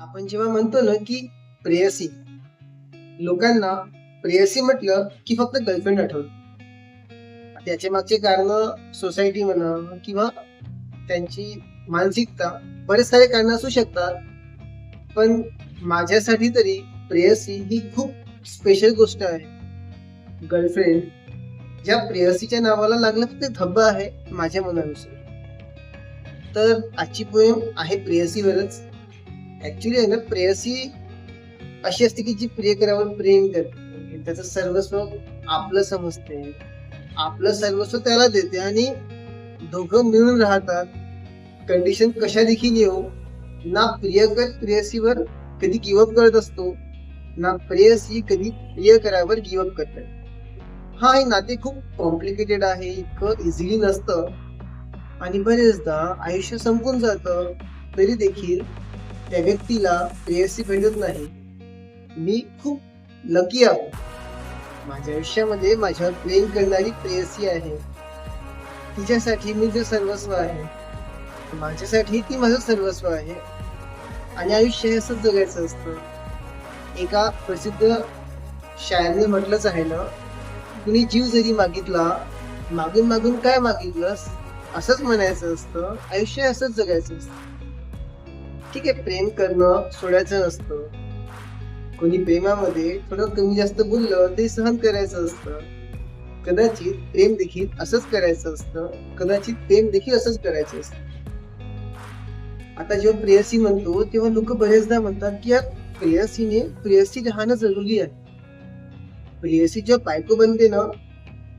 आपण जेव्हा म्हणतो ना की प्रेयसी लोकांना प्रेयसी म्हटलं की फक्त गर्लफ्रेंड आठवत. त्याच्या मागचे कारण सोसायटी म्हणा किंवा त्यांची मानसिकता बरेच सारे कारण असू शकतात. पण माझ्यासाठी तरी प्रेयसी ही खूप स्पेशल गोष्ट आहे. गर्लफ्रेंड ज्या प्रेयसीच्या नावाला लागलं फक्त धब्बा आहे माझ्या मनानुसार. तर आजची पोएम आहे प्रेयसीवरच. ऍक्च्युली आहे ना प्रेयसी अशी असते की जी प्रियकरावर प्रेम करते. त्याचं सर्वस्व आपलं समजते. आपलं सर्वस्व त्याला देते आणि दोघं मिळून राहतात. कंडिशन कशा देखील येऊ ना प्रियकर प्रेयसीवर कधी गिवअप करत असतो ना प्रेयसी कधी प्रियकरावर गिवअप करतात हा हे नाते खूप कॉम्प्लिकेटेड आहे इतकं इझिली नसतं. आणि बरेचदा आयुष्य संपून जातं तरी देखील त्या व्यक्तीला प्रेयसी भेटत नाही. मी खूप लकी आहे. माझ्या आयुष्यामध्ये माझ्यावर प्रेम करणारी प्रेयसी आहे. तिच्यासाठी मी जे सर्वस्व आहे माझ्यासाठी ती माझं सर्वस्व आहे. आणि आयुष्य हे असंच जगायचं असतं. एका प्रसिद्ध शायरने म्हटलंच आहे ना कुणी जीव जरी मागितला मागून मागून काय मागितलंस असंच म्हणायचं असतं. आयुष्य असंच जगायचं असतं. ठीक आहे प्रेम करणं सोडायचं नसतं. कोणी प्रेमामध्ये थोडं कमी जास्त बोललं ते सहन करायचं असतं. कदाचित प्रेम देखील असंच करायचं असतं. कदाचित प्रेम देखील असंच करायचं असतं. आता जेव्हा प्रेयसी म्हणतो तेव्हा लोक बरेचदा म्हणतात की यार प्रेयसीने प्रेयसी राहणं जरुरी आहे. प्रेयसी जेव्हा बायको बनते ना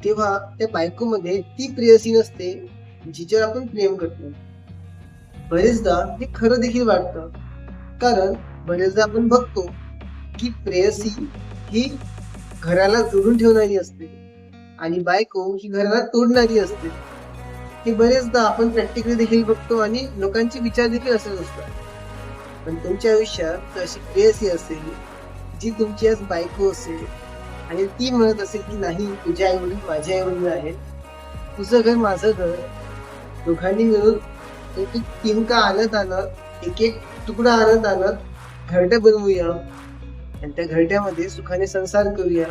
तेव्हा त्या बायकोमध्ये ती प्रेयसी नसते जिच्यावर आपण प्रेम करतो. बरेचदा हे खरं देखील वाटतं. कारण बरेचदा आपण बघतो की प्रेयसी ही घराला जोडून ठेवणारी असते आणि बायको ही घराला तोडणारी असते. हे बरेचदा आपण प्रॅक्टिकली देखील बघतो आणि लोकांचे विचार देखील असत असतात. पण तुमच्या आयुष्यात अशी प्रेयसी असेल जी तुमची आज बायको असेल आणि ती म्हणत असेल की नाही तुझ्या आईवडील माझ्या आईवडील आहेत तुझं घर माझं घर दोघांनी मिळून एक एक तिनका आणत आणत एक एक तुकडा आणत आणत घरटं बनवूया आणि त्या घरट्यामध्ये सुखाने संसार करूया.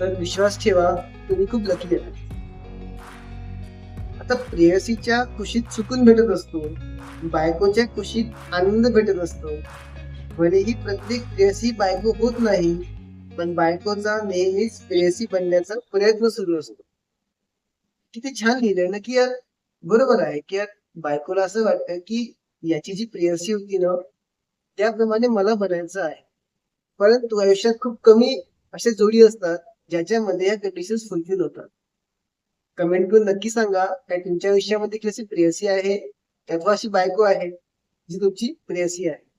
तर विश्वास ठेवा तुम्ही खूप लकी आहे आता प्रेयसीच्या कुशीत सुकून भेटत असतो. बायकोच्या कुशीत आनंद भेटत असतो. भलेही प्रत्येक प्रेयसी बायको होत नाही पण बायकोचा नेहमीच प्रेयसी बनण्याचा प्रयत्न सुरू असतो. किती छान लिहिलंय ना की यार बरोबर आहे की यार बायकोला असं वाटतं की याची जी प्रेयसी होती ना त्याप्रमाणे मला बनायचं आहे. परंतु आयुष्यात खूप कमी अशा जोडी असतात ज्याच्यामध्ये या कंडिशन्स फुलफिल होतात. कमेंट करून नक्की सांगा काय तुमच्या आयुष्यामध्ये कशी प्रेयसी आहे अथवा अशी बायको आहे जी तुमची प्रेयसी आहे?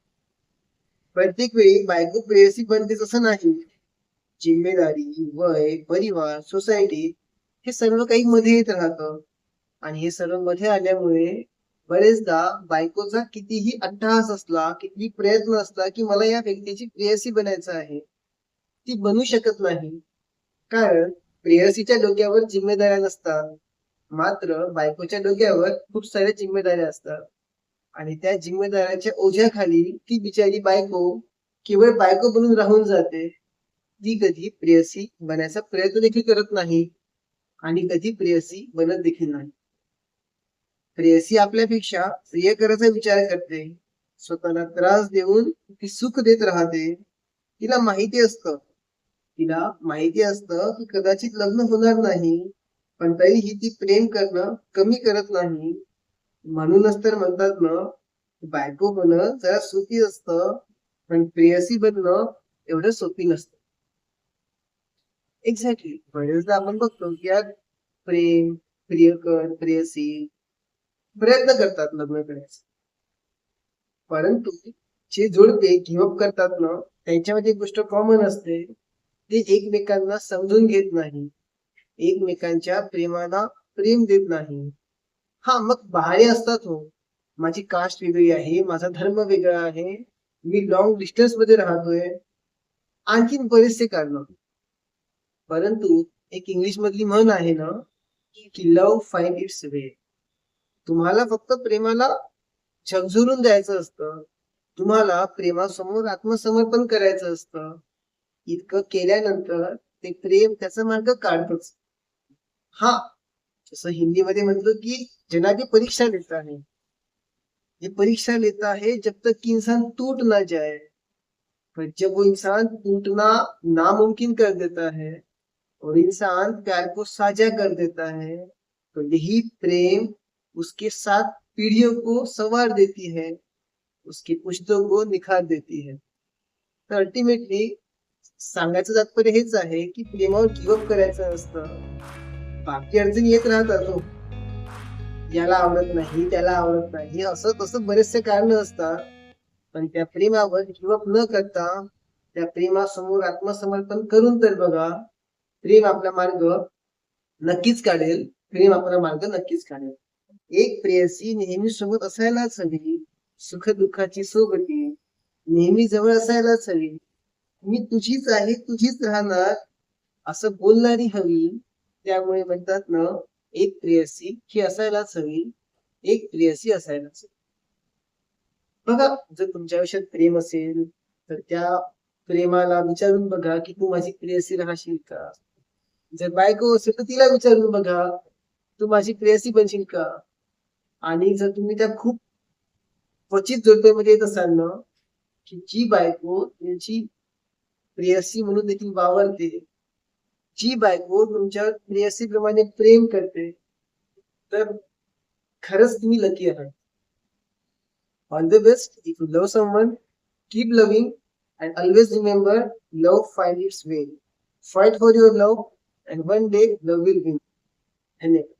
प्रत्येक वेळी बायको प्रेयसी बनते तसं नाही. जिम्मेदारी वय परिवार सोसायटी हे सर्व काही मध्ये येत राहतं. आणि हे सर्वमध्ये आल्यामुळे बरेचदा बायकोचा कितीही अट्टहास असला कितीही प्रयत्न असला की मला या व्यक्तीची प्रेयसी बनायचं आहे ती बनू शकत नाही. कारण प्रेयसीच्या डोक्यावर जिम्मेदाऱ्या नसतात. मात्र बायकोच्या डोक्यावर खूप साऱ्या जिम्मेदाऱ्या असतात. आणि त्या जिम्मेदाऱ्याच्या ओझ्याखाली ती बिचारी बायको केवळ बायको बनून राहून जाते. ती कधी प्रेयसी बनायचा प्रयत्न देखील करत नाही आणि कधी प्रेयसी बनत देखील नाही. प्रेयसी आपल्यापेक्षा प्रियकराचा विचार करते. स्वतःला त्रास देऊन ती सुख देत राहते. तिला माहिती असत. तिला माहिती असतं की कदाचित लग्न होणार नाही पण तरीही ती प्रेम करणं कमी करत नाही. म्हणूनच तर म्हणतात ना बायको बनणं जरा सोपी असतं पण प्रेयसी बनणं एवढं सोपी नसतं. एक्झॅक्टली बरेचदा आपण बघतो की यार प्रेम प्रियकर प्रेयसी प्रयत्न करतात लग्न करायचे परंतु जे जोडपे गिव्हअप करतात ना त्यांच्यामध्ये एक गोष्ट कॉमन असते. ते एकमेकांना समजून घेत नाही. एकमेकांच्या प्रेमाला प्रेम देत नाही. हा मग बाहेर असतात हो. माझी कास्ट वेगळी आहे माझा धर्म वेगळा आहे. मी लॉंग डिस्टन्समध्ये राहतोय. आणखीन बरेचसे कारण. परंतु एक इंग्लिश मधली म्हण आहे ना की लव्ह फाईन इट्स वे तुम्हाला फक्त प्रेमाला झगझुरून द्यायचं असतं. तुम्हाला प्रेमासमोर आत्मसमर्पण करायचं असतं. इतकं केल्यानंतर ते प्रेम त्याचा मार्ग काढतच. हा, जसं हिंदीमध्ये म्हटलं की जनाबी परीक्षा लेता है. ये परीक्षा लेता है जब तक कि इंसान टूट ना जाए. पर जब वो इंसान टूटना नामुमकिन कर देता है और इंसान प्यार को साझा कर देता है तो यही प्रेम उसके साथ पीढ़ियों को संवार देती है उसकी पुश्तों को निखार देती है। तर अल्टिमेटली सांगायचं तात्पर्य हेच आहे की प्रेमावर गिवअप करायचं असतं बाकी अडचणी येत राहतात तो याला आवडत नाही त्याला आवडत नाही. असं तसं बरेचसे कारण असतात. पण त्या प्रेमावर गिवअप न करता त्या प्रेमासमोर आत्मसमर्पण करून तर बघा प्रेम आपला मार्ग नक्कीच काढेल. प्रेम आपला मार्ग नक्कीच काढेल. एक प्रेयसी नेहमी सोबत असायलाच हवी. सुख दुःखाची सोबती नेहमी जवळ असायलाच हवी. मी तुझीच आहे तुझीच राहणार असं बोलणारी हवी. त्यामुळे म्हणतात ना एक प्रेयसी ही असायलाच हवी. एक प्रेयसी असायलाच हवी. बघा जर तुमच्या आयुष्यात प्रेम असेल तर त्या प्रेमाला विचारून बघा की तू माझी प्रेयसी राहशील का? जर बायको असेल तर तिला विचारून बघा तू माझी प्रेयसी बनशील का? आणि जर तुम्ही त्या खूप क्वचित जोडप्यामध्ये येत असाल ना की जी बायको तुमची प्रेयसी म्हणून देखील वावरते जी बायको तुमच्या प्रेयसीप्रमाणे प्रेम करते तर खरंच तुम्ही लकी आहात. All the best if you love someone keep loving and always remember love find its way fight for your love and one day love will win धन्यवाद.